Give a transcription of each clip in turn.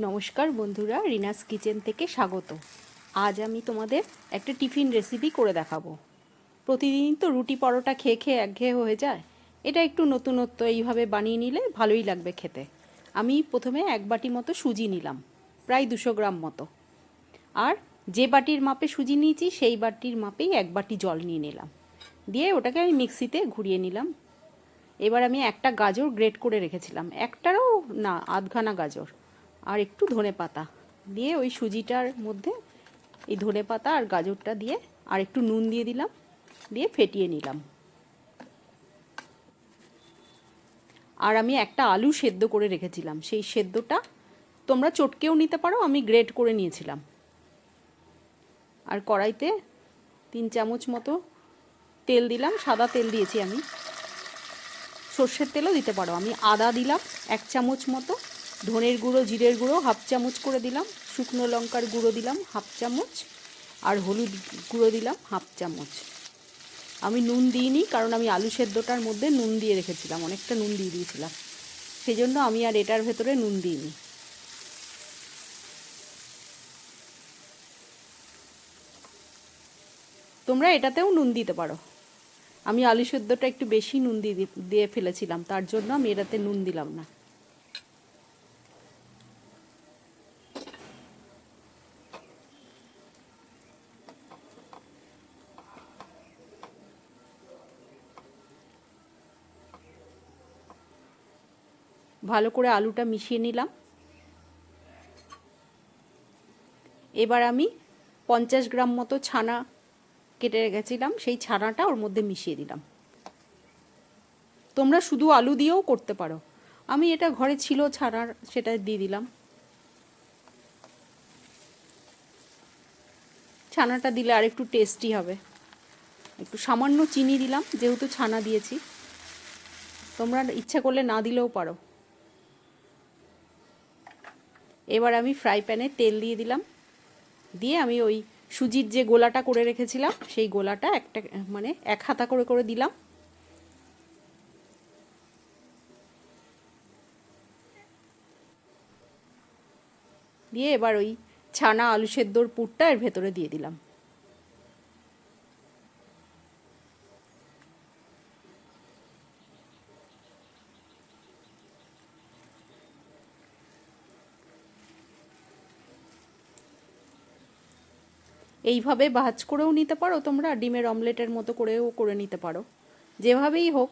নমস্কার বন্ধুরা, রিনাস কিচেন থেকে স্বাগত। আজ আমি তোমাদের একটা টিফিন রেসিপি করে দেখাবো। প্রতিদিন তো রুটি পরোটা খেয়ে খেয়ে একঘেয়ে হয়ে যায়। এটা একটু নতুনত্ব এইভাবে বানিয়ে নিলে ভালোই লাগবে খেতে। আমি প্রথমে এক বাটি মতো সুজি নিলাম, প্রায় দুশো গ্রাম মতো। আর যে বাটির মাপে সুজি নিয়েছি, সেই বাটির মাপেই এক বাটি জল নিয়ে নিলাম। দিয়ে ওটাকে আমি মিক্সিতে ঘুরিয়ে নিলাম। এবার আমি একটা গাজর গ্রেট করে রেখেছিলাম। একটারও না, আধখানা গাজর। আর একটু ধনে পাতা দিয়ে ওই সুজিটার মধ্যে এই ধনে পাতা আর গাজরটা দিয়ে আর একটু নুন দিয়ে দিলাম, দিয়ে ফেটিয়ে নিলাম। আর আমি একটা আলু সেদ্ধ করে রেখেছিলাম, সেই সেদ্ধটা তোমরা চটকেও নিতে পারো, আমি গ্রেট করে নিয়েছিলাম। আর কড়াইতে তিন চামচ মতো তেল দিলাম, সাদা তেল দিয়েছি আমি। সর্ষের তেলও দিতে পারো, আমি আদা দিলাম এক চামচ মতো। ধনের গুঁড়ো, জিরের গুঁড়ো হাফ চামচ করে দিলাম। শুকনো লঙ্কার গুঁড়ো দিলাম হাফ চামচ আর হলুদ গুঁড়ো দিলাম হাফ চামচ। আমি নুন দিইনি কারণ আমি আলু সেদ্ধটার মধ্যে নুন দিয়ে রেখেছিলাম, অনেকটা নুন দিয়ে দিয়েছিলাম। সেই জন্য আমি আর এটার ভেতরে নুন দিইনি। তোমরা এটাতেও নুন দিতে পারো। আমি আলু সেদ্ধটা একটু বেশি নুন দিয়ে দিয়ে ফেলেছিলাম, তার জন্য আমি এটাতে নুন দিলাম না। ভালো করে আলুটা মিশিয়ে নিলাম। এবার আমি পঞ্চাশ গ্রাম মতো ছানা কেটে রেখেছিলাম, সেই ছানাটা ওর মধ্যে মিশিয়ে দিলাম। তোমরা শুধু আলু দিয়েও করতে পারো। আমি এটা ঘরে ছিল ছানার সেটা দিয়ে দিলাম। ছানাটা দিলে আর একটু টেস্টি হবে। একটু সামান্য চিনি দিলাম, যেহেতু ছানা দিয়েছি। তোমরা ইচ্ছা করলে না দিলেও পারো। এবার আমি ফ্রাই প্যানে তেল দিয়ে দিলাম। দিয়ে আমি ওই সুজির যে গোলাটা করে রেখেছিলাম, সেই গোলাটা একটা মানে এক হাতা করে করে দিলাম। দিয়ে এবার ওই ছানা আলু সেদ্ধর পুরটা এর ভেতরে দিয়ে দিলাম। এইভাবে ভাজ করেও নিতে পারো, তোমরা ডিমের অমলেটের মতো করেও করে নিতে পারো। যেভাবেই হোক।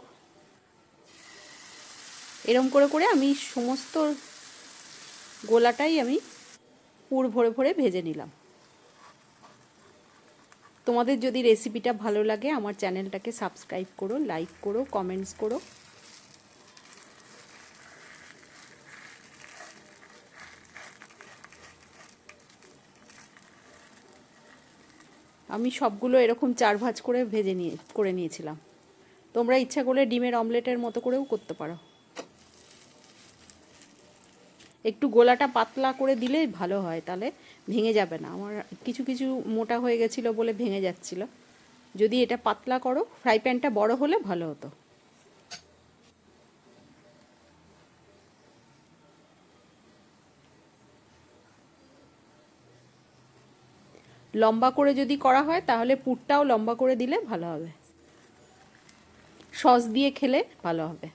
এরম করে করে আমি সমস্ত গোলাটাই আমি পুর ভরে ভরে ভেজে নিলাম। তোমাদের যদি রেসিপিটা ভালো লাগে, আমার চ্যানেলটাকে সাবস্ক্রাইব করো লাইক করো কমেন্টস করো। আমি সবগুলো এরকম চার ভাজ করে ভেজে নিয়ে, করে নিয়েছিলাম। তোমরা ইচ্ছা করলে ডিমের অমলেটের মতো করেও করতে পারো। একটু গোলাটা পাতলা করে দিলে ভালো হয়, তাহলে ভেঙে যাবে না। আমার কিছু কিছু মোটা হয়ে গেছিল বলে ভেঙে যাচ্ছিল। যদি এটা পাতলা করো, ফ্রাই প্যানটা বড় হলে ভালো হতো। লম্বা করে যদি করা হয়, তাহলে পুরটাও লম্বা করে দিলে ভালো হবে। সস দিয়ে খেলে ভালো হবে।